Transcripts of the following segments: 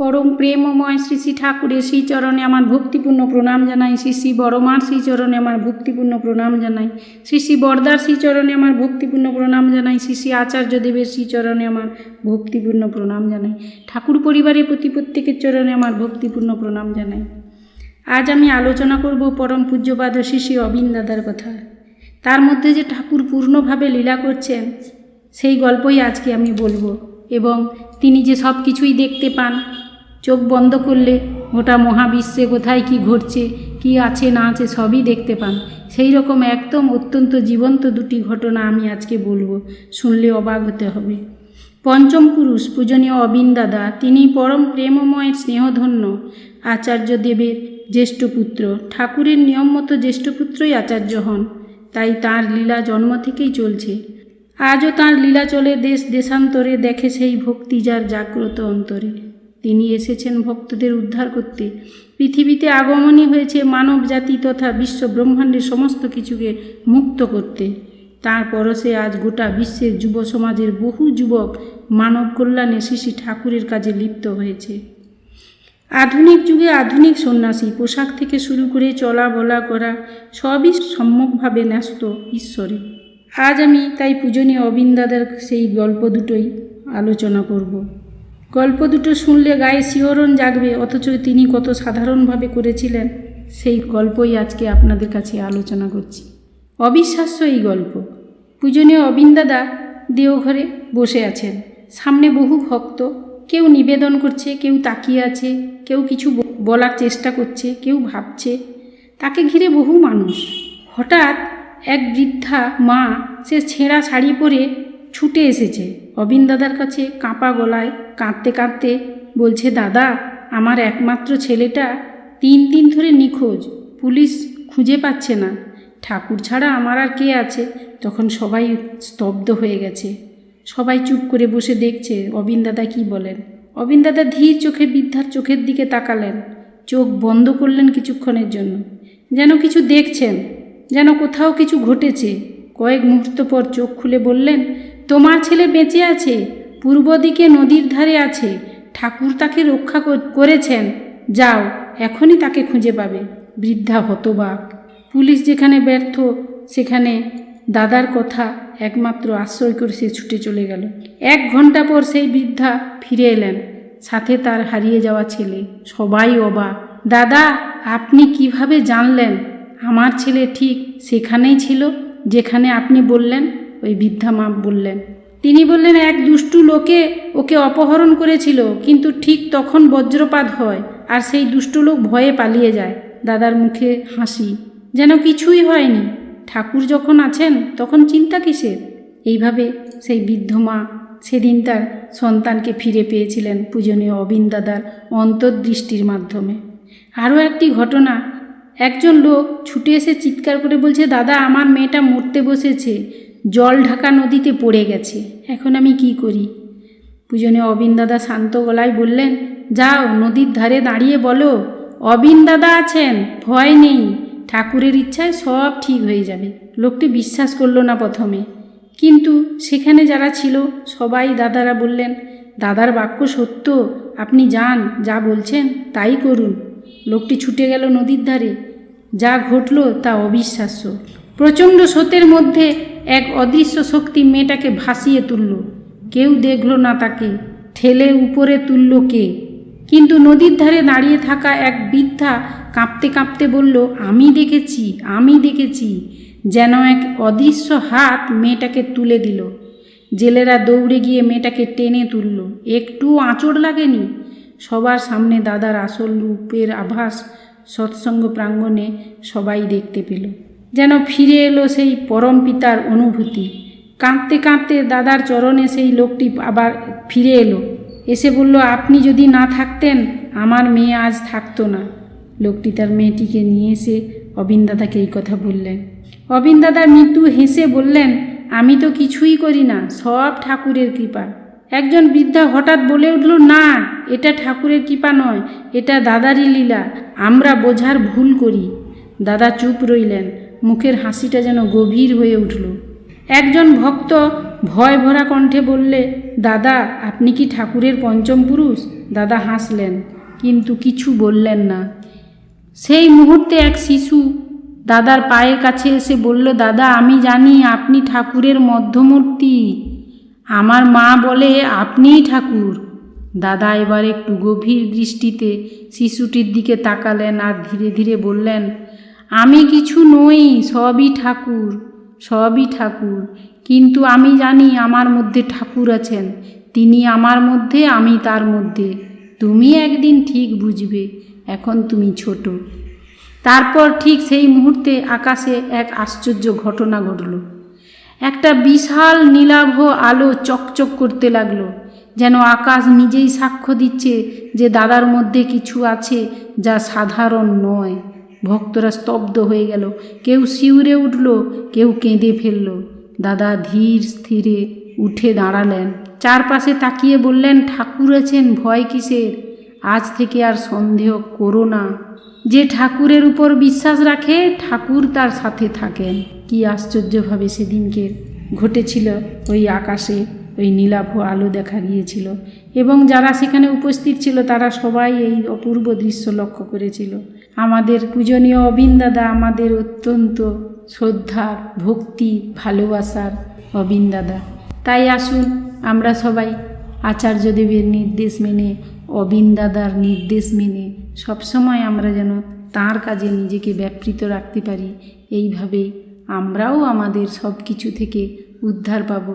পরম প্রেমময় শ্রী শ্রী ঠাকুরের শ্রী চরণে আমার ভক্তিপূর্ণ প্রণাম জানাই। শ্রী শ্রী বড়মার শ্রী চরণে আমার ভক্তিপূর্ণ প্রণাম জানাই। শ্রী শ্রী বরদার শ্রী চরণে আমার ভক্তিপূর্ণ প্রণাম জানাই। শ্রী শ্রী আচার্য দেবের শ্রী চরণে আমার ভক্তিপূর্ণ প্রণাম জানাই। ঠাকুর পরিবারের প্রতি প্রত্যেকের চরণে আমার ভক্তিপূর্ণ প্রণাম জানাই। আজ আমি আলোচনা করব পরম পূজ্যপাদ শ্রী শ্রী অবিন দাদার কথা। তার মধ্যে যে ঠাকুর পূর্ণভাবে লীলা করছেন, সেই গল্পই আজকে আমি বলব। এবং তিনি যে সব কিছুই দেখতে পান চোখ বন্ধ করলে গোটা মহাবিশ্বে কোথায় কি ঘটছে, কি আছে না আছে সবই দেখতে পান। সেই রকম একদম অত্যন্ত জীবন্ত দুটি ঘটনা আমি আজকে বলব, শুনলে অবাক হতে হবে। পঞ্চম পুরুষ, পূজনীয় অবিন দাদা, তিনি পরম প্রেমময় স্নেহধন্য আচার্য দেবের জ্যেষ্ঠ পুত্র। ঠাকুরের নিয়ম মতো জ্যেষ্ঠ পুত্রই আচার্য হন, তাই তার লীলা জন্ম থেকেই চলছে। আজও তাঁর লীলা চলে দেশ দেশান্তরে দেখে সেই ভক্তি যার জাগ্রত অন্তরে। তিনি এসেছেন ভক্তদের উদ্ধার করতে। পৃথিবীতে আগমনই হয়েছে মানব জাতি তথা বিশ্ব ব্রহ্মাণ্ডের সমস্ত কিছুকে মুক্ত করতে। তার পরশে আজ গোটা বিশ্বের যুব সমাজের বহু যুবক মানব কল্যাণে শ্রী ঠাকুরের কাজে লিপ্ত হয়েছে। আধুনিক যুগে আধুনিক সন্ন্যাসী, পোশাক থেকে শুরু করে চলা বলা করা সবই সম্যকভাবে ন্যস্ত ঈশ্বরে। আজ আমি তাই পূজনীয় অবিন্দাদের সেই গল্প দুটোই আলোচনা করব। গল্প দুটো শুনলে গায়ে শিহরণ জাগবে, অথচ তিনি কত সাধারণভাবে করেছিলেন, সেই গল্পই আজকে আপনাদের কাছে আলোচনা করছি। অবিশ্বাস্য এই গল্প। পূজনীয় অবিন্দাদা দেওঘরে বসে আছেন। সামনে বহু ভক্ত, কেউ নিবেদন করছে, কেউ তাকিয়ে আছে, কেউ কিছু বলার চেষ্টা করছে, কেউ ভাবছে। তাকে ঘিরে বহু মানুষ। হঠাৎ এক বৃদ্ধা মা, সে ছেঁড়া শাড়ি পরে ছুটে এসেছে। অবিন দাদার কাছে কাঁপা গলায় কাঁদতে কাঁদতে বলছে, দাদা, আমার একমাত্র ছেলেটা তিন দিন ধরে নিখোঁজ, পুলিশ খুঁজে পাচ্ছে না। ঠাকুর ছাড়া আমার আর কে আছে? তখন সবাই স্তব্ধ হয়ে গেছে। সবাই চুপ করে বসে দেখছে অবিন দাদা কী বলেন। অবিন দাদা ধীর চোখে বৃদ্ধার চোখের দিকে তাকালেন। চোখ বন্ধ করলেন কিছুক্ষণের জন্য। যেন কিছু দেখছেন, যেন কোথাও কিছু ঘটেছে। কয়েক মুহূর্ত পর চোখ খুলে বললেন তোমার ছেলে বেঁচে আছে, পূর্ব দিকে নদীর ধারে আছে, ঠাকুর তাকে রক্ষা করেছেন। যাও, এখনই তাকে খুঁজে পাবে। বৃদ্ধা হতবাক। পুলিশ যেখানে ব্যর্থ, সেখানে দাদার কথা একমাত্র আশ্রয় করে সে ছুটে চলে গেল। এক ঘণ্টা পর সেই বৃদ্ধা ফিরে এলেন। সাথে তার হারিয়ে যাওয়া ছেলে। সবাই অবাক। দাদা, আপনি কীভাবে জানলেন? আমার ছেলে ঠিক সেখানেই ছিল, যেখানে আপনি বললেন। ওই বৃদ্ধা মা বললেন, তিনি বললেন, এক দুষ্টু লোকে ওকে অপহরণ করেছিল, কিন্তু ঠিক তখন বজ্রপাত হয় আর সেই দুষ্ট লোক ভয়ে পালিয়ে যায়। দাদার মুখে হাসি, যেন কিছুই হয়নি। ঠাকুর যখন আছেন, তখন চিন্তা কিসের? এইভাবে সেই বৃদ্ধ মা সেদিন তার সন্তানকে ফিরে পেয়েছিলেন পূজনীয় অবিন দাদার অন্তর্দৃষ্টির মাধ্যমে। আরও একটি ঘটনা, একজন লোক ছুটে এসে চিৎকার করে বলছে, দাদা, আমার মেয়েটা মরতে বসেছে। জল ঢাকা নদীতে পড়ে গেছে। এখন আমি কি করি? পূজনীয় অবিন দাদা শান্ত গলায় বললেন, যাও, নদীর ধারে দাঁড়িয়ে বলো। অবিন দাদা আছেন, ভয় নেই। ঠাকুরের ইচ্ছায় সব ঠিক হয়ে যাবে। লোকটি বিশ্বাস করল না প্রথমে। কিন্তু সেখানে যারা ছিল, সবাই দাদারা বললেন, দাদার বাক্য সত্য, আপনি যান, যা বলছেন তাই করুন। লোকটি ছুটে গেল নদীর ধারে। যা ঘটল তা অবিশ্বাস্য। প্রচণ্ড স্রোতের মধ্যে এক অদৃশ্য শক্তি মেয়েটাকে ভাসিয়ে তুলল। কেউ দেখল না তাকে। ঠেলে উপরে তুলল কে? কিন্তু নদীর ধারে দাঁড়িয়ে থাকা এক বৃদ্ধা কাঁপতে কাঁপতে বলল, আমি দেখেছি আমি দেখেছি। যেন এক অদৃশ্য হাত মেয়েটাকে তুলে দিল। জেলেরা দৌড়ে গিয়ে মেয়েটাকে টেনে তুলল। একটু আঁচড় লাগেনি। সবার সামনে দাদার আসল রূপের আভাস সৎসঙ্গ প্রাঙ্গণে সবাই দেখতে পেল। যেন ফিরে এলো সেই পরম পিতার অনুভূতি। কাঁদতে কাঁদতে দাদার চরণে সেই লোকটি আবার ফিরে এলো। এসে বলল, আপনি যদি না থাকতেন, আমার মেয়ে আজ থাকতো না। লোকটি তার মেয়েটিকে নিয়ে এসে অবিন দাদাকে এই কথা বললেন। অবিন দাদা মৃত্যু হেসে বললেন, আমি তো কিছুই করি না, সব ঠাকুরের কৃপা। একজন বৃদ্ধা হঠাৎ বলে উঠল, না, এটা ঠাকুরের কৃপা নয়, এটা দাদারই লীলা, আমরা বোঝার ভুল করি। দাদা চুপ রইলেন। মুখের হাসিটা যেন গভীর হয়ে উঠল। একজন ভক্ত ভয় ভরা কণ্ঠে বললে, দাদা, আপনি কি ঠাকুরের পঞ্চম পুরুষ? দাদা হাসলেন, কিন্তু কিছু বললেন না। সেই মুহূর্তে এক শিশু দাদার পায়ের কাছে এসে বলল, দাদা, আমি জানি আপনি ঠাকুরের মধ্যমূর্তি। আমার মা বলে আপনিই ঠাকুর। দাদা এবার একটু গভীর দৃষ্টিতে শিশুটির দিকে তাকালেন আর ধীরে ধীরে বললেন আমি কিছু নই, সবই ঠাকুর সবই ঠাকুর। কিন্তু আমি জানি আমার মধ্যে ঠাকুর আছেন, তিনি আমার মধ্যে, আমি তার মধ্যে। তুমি একদিন ঠিক বুঝবে, এখন তুমি ছোট। তারপর ঠিক সেই মুহূর্তে আকাশে এক আশ্চর্য ঘটনা ঘটল। একটা বিশাল নীলাভ আলো চকচক করতে লাগল, যেন আকাশ নিজেই সাক্ষ্য দিচ্ছে যে দাদার মধ্যে কিছু আছে যা সাধারণ নয়। ভক্তরা স্তব্ধ হয়ে গেল। কেউ শিউরে উঠল, কেউ কেঁদে ফেলল। দাদা ধীর স্থিরে উঠে দাঁড়ালেন। চারপাশে তাকিয়ে বললেন, ঠাকুর আছেন, ভয় কিসের? আজ থেকে আর সন্দেহ করো না। যে ঠাকুরের উপর বিশ্বাস রাখে, ঠাকুর তার সাথে থাকেন। কি আশ্চর্যভাবে সেদিনকে ঘটেছিল। ওই আকাশে ওই নীলাভ আলো দেখা গিয়েছিল এবং যারা সেখানে উপস্থিত ছিল, তারা সবাই এই অপূর্ব দৃশ্য লক্ষ্য করেছিল। আমাদের পূজনীয় অবিন দাদা আমাদের অত্যন্ত শ্রদ্ধার, ভক্তি, ভালোবাসার অবিন দাদা। তাই আসুন আমরা সবাই আচার্যদেবের নির্দেশ মেনে, অবিন দাদার নির্দেশ মেনে সবসময় আমরা যেন তার কাজে নিজেকে ব্যাপৃত রাখতে পারি। এইভাবেই আমরাও আমাদের সব কিছু থেকে উদ্ধার পাব।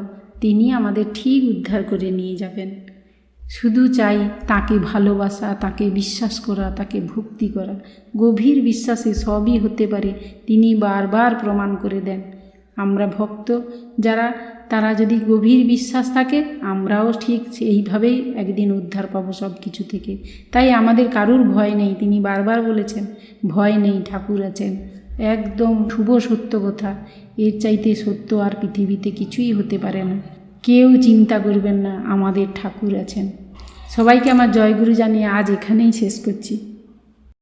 তিনি আমাদের ঠিক উদ্ধার করে নিয়ে যাবেন। শুধু চাই তাকে ভালোবাসা, তাকে বিশ্বাস করা, তাকে ভক্তি করা। গভীর বিশ্বাসে সবই হতে পারে, তিনি বারবার প্রমাণ করে দেন। আমরা ভক্ত, যারা, তারা যদি গভীর বিশ্বাস থাকে, আমরাও ঠিক সেইভাবেই একদিন উদ্ধার পাবো সব কিছু থেকে। তাই আমাদের কারুর ভয় নেই, তিনি বারবার বলেছেন, ভয় নেই, ঠাকুর আছেন। একদম শুভ সত্য কথা। এর চাইতে সত্য আর পৃথিবীতে কিছুই হতে পারে না। কেউ চিন্তা করবেন না, আমাদের ঠাকুর আছেন। সবাইকে আমার জয়গুরু জানিয়ে আজ এখানেই শেষ করছি।